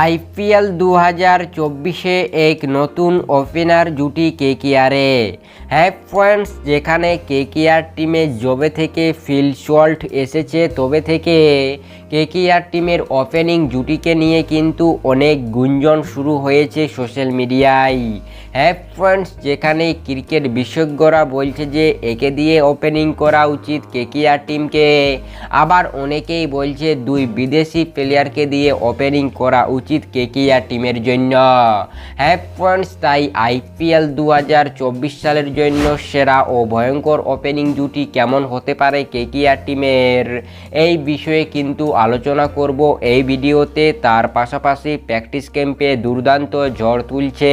IPL দু হাজার চব্বিশে এক নতুন ওপেনার জুটি কেকিআরে হ্যাঁ ফ্রেন্ডস, যেখানে কেকিআর টিমে জবে থেকে ফিল শল্ট এসেছে, তবে থেকে কেকিআর টিমের ওপেনিং জুটিকে নিয়ে কিন্তু অনেক গুঞ্জন শুরু হয়েছে সোশ্যাল মিডিয়ায়। হ্যাঁ ফ্রেন্ডস, যেখানে ক্রিকেট বিশেষজ্ঞরা বলছে যে একে দিয়ে ওপেনিং করা উচিত কেকিআর টিমকে। আবার অনেকেই বলছে দুই বিদেশি প্লেয়ারকে দিয়ে ওপেনিং করা উচিত কেকিআর টিমের জন্য। হ্যাঁ ফ্রেন্ডস, তাই আইপিএল দু হাজার চব্বিশ সালের জন্য সেরা ও ভয়ঙ্কর ওপেনিং জুটি কেমন হতে পারে কেকিআর টিমের এই বিষয়ে কিন্তু আলোচনা করব এই ভিডিওতে। তার পাশাপাশি প্র্যাকটিস ক্যাম্পে দুর্দান্ত ঝড় তুলছে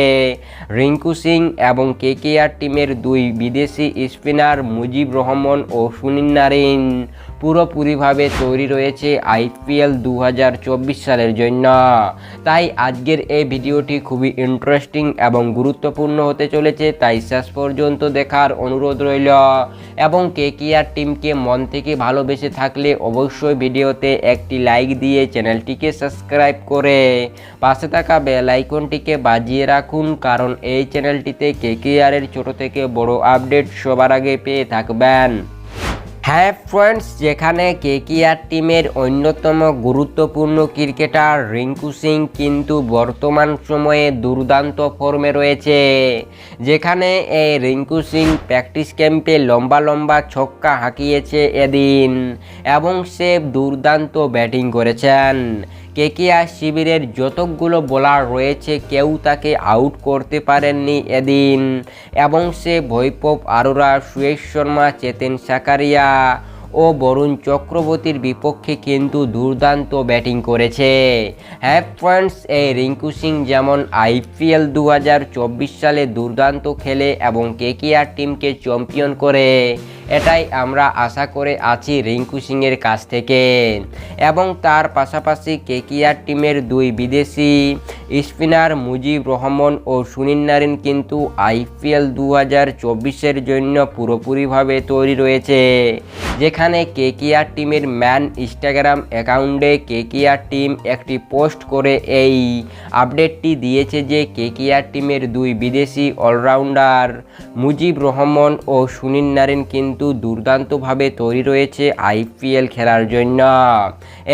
রিঙ্কু সিং এবং কেকিয়ার টিমের দুই বিদেশি স্পিনার মুজিব রহমান ও সুনীল নারিন। পুরোপুরিভাবে তৈরি রয়েছে আইপিএল দু হাজার চব্বিশ সালের জন্য। তাই আজকের এই ভিডিওটি খুবই ইন্টারেস্টিং এবং গুরুত্বপূর্ণ হতে চলেছে, তাই শেষ পর্যন্ত দেখার অনুরোধ রইল। এবং কেকেআর টিমকে মন থেকে ভালোবেসে থাকলে অবশ্যই ভিডিওতে একটি লাইক দিয়ে চ্যানেলটিকে সাবস্ক্রাইব করে পাশে থাকা বেল আইকনটিকে বাজিয়ে রাখুন, কারণ এই চ্যানেলটিতে কেকেআরের ছোট থেকে বড় আপডেট সবার আগে পেয়ে থাকবেন। হ্যাঁ ফ্রেন্ডস, যেখানে কেকিআর টিমের অন্যতম গুরুত্বপূর্ণ ক্রিকেটার রিঙ্কু সিং কিন্তু বর্তমান সময়ে দুর্দান্ত ফর্মে রয়েছে। যেখানে এই রিঙ্কু সিং প্র্যাকটিস ক্যাম্পে লম্বা লম্বা ছক্কা হাঁকিয়েছে এদিন এবং সে দুর্দান্ত ব্যাটিং করেছেন। কেকিআর শিবিরের যতগুলো বোলার রয়েছে, কেউ তাকে আউট করতে পারেননি এদিন। এবং সে ভৈপব আরোরা, সুয়েশ শর্মা, চেতেন সাকারিয়া ও বরুণ চক্রবর্তীর বিপক্ষে কিন্তু দুর্দান্ত ব্যাটিং করেছে। হ্যাঁ ফ্রেন্ডস, এই রিঙ্কু সিং যেমন আইপিএল দু হাজার চব্বিশ সালে দুর্দান্ত খেলে এবং কেকিআর টিমকে চ্যাম্পিয়ন করে এটাই আমরা আশা করে আছি রিঙ্কু সিংয়ের কাছ থেকে। এবং তার পাশাপাশি কেকিআর টিমের দুই বিদেশি স্পিনার মুজিব রহমান ও সুনীল নারিন কিন্তু আইপিএল দু হাজার চব্বিশের জন্য পুরোপুরিভাবে তৈরি রয়েছে। যেখানে কেকিআর টিমের ম্যান ইনস্টাগ্রাম অ্যাকাউন্টে কেকিআর টিম একটি পোস্ট করে এই আপডেটটি দিয়েছে যে কেকিআর টিমের দুই বিদেশি অলরাউন্ডার মুজিব রহমান ও সুনীল নারিন কিন্তু দুর্দান্তভাবে তৈরি রয়েছে আইপিএল খেলার জন্য।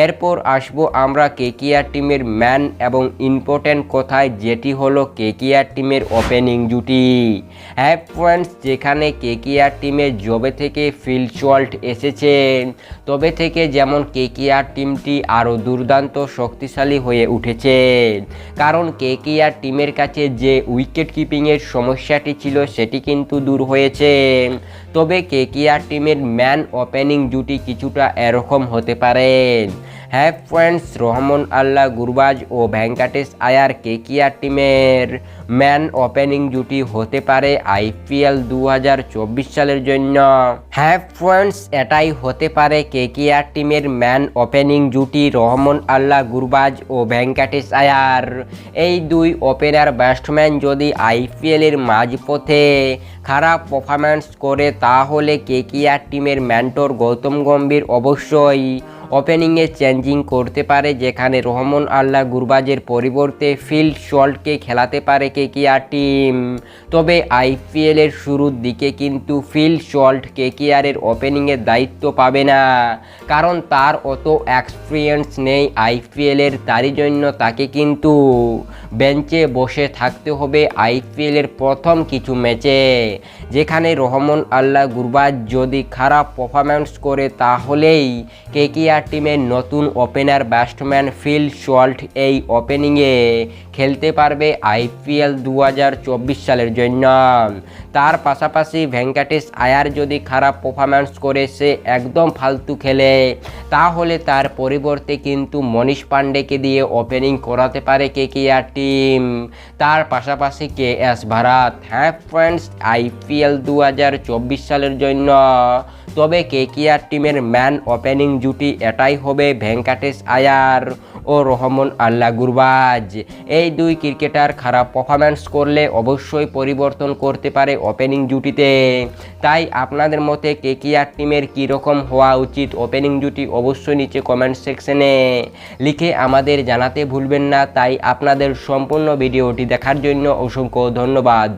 এরপর আসব আমরা কেকিআর টিমের ম্যান এবং ইম্পর্ট্যান্ট কথায়, যেটি হলো কেকিআর টিমের ওপেনিং জুটি। হ্যাঁ ফ্রেন্ডস, যেখানে কেকিআর টিমের জবে থেকে ফিল্ড শল্ট এসেছেন তবে থেকে যেমন কেকিআর টিমটি আরও দুর্দান্ত শক্তিশালী হয়ে উঠেছে। কারণ কেকিআর টিমের কাছে যে উইকেট কিপিংয়ের সমস্যাটি ছিল, সেটি কিন্তু দূর হয়েছে। তবে কেকিআর টিমের ম্যান ওপেনিং জুটি কিছুটা এরকম হতে পারে। হ্যাঁ ফ্রেন্ডস, রহমান, আল্লাহ, গুরবাজ ও ভেঙ্কাটেশ আয়ার কেকিআর টিমের ম্যান ওপেনিং জুটি হতে পারে আইপিএল দু হাজার চব্বিশ সালের জন্য। হ্যাঁ ফ্রেন্ডস, এটাই হতে পারে কেকিআর টিমের ম্যান ওপেনিং জুটি রহমান, আল্লাহ, গুরবাজ ও ভেঙ্কাটেশ আয়ার। এই দুই ওপেনার ব্যাটসম্যান যদি আইপিএলের মাঝপথে খারাপ পারফরম্যান্স করে, তাহলে কেকিআর টিমের ম্যান্টর গৌতম গম্ভীর অবশ্যই ওপেনিংয়ে চেঞ্জিং করতে পারে, যেখানে রহমান আল্লাহ গুরবাজের পরিবর্তে ফিল্ড শল্টকে খেলাতে পারে কে কেকিআর টিম। তবে আইপিএলের শুরুর দিকে কিন্তু ফিল্ড শল্ট কে কেকিআরের ওপেনিংয়ের দায়িত্ব পাবে না। কারণ তার অত এক্সপিরিয়েন্স নেই আইপিএলের, তারই জন্য তাকে কিন্তু বেঞ্চে বসে থাকতে হবে আইপিএলের প্রথম কিছু ম্যাচে, যেখানে রহমান আল্লাহ গুরবাজ যদি খারাপ পারফরম্যান্স করে, তাহলেই কেকিআর টিমের নতুন ওপেনার ব্যাটসম্যান ফিল শল্ট এই ওপেনিংয়ে খেলতে পারবে আইপিএল দু হাজার চব্বিশ সালের জন্য। তার পাশাপাশি ভেঙ্কাটেশ আয়ার যদি খারাপ পারফরম্যান্স করে, সে একদম ফালতু খেলে। তাহলে তার পরিবর্তে কিন্তু মনীষ পান্ডেকে দিয়ে ওপেনিং করাতে পারে কেকেআর টিম তার পাশাপাশি কে এস ভারত হ্যাঁ ফ্রেন্ডস আইপিএল দু হাজার চব্বিশ সালের জন্য। তবে কেকিআর টিমের ম্যান ওপেনিং জুটি এটাই হবে ভেঙ্কাটেশ আয়ার। ও রহমান আল্লাহ গুরবাজ, এই দুই ক্রিকেটার খারাপ পারফরম্যান্স করলে অবশ্যই পরিবর্তন করতে পারে ওপেনিং জুটিতে। তাই আপনাদের মতে কেকিআর টিমের কীরকম হওয়া উচিত? ওপেনিং জুটি অবশ্যই নিচে কমেন্ট সেকশনে লিখে আমাদের জানাতে ভুলবেন না। তাই আপনাদের সম্পূর্ণ ভিডিওটি দেখার জন্য অসংখ্য ধন্যবাদ।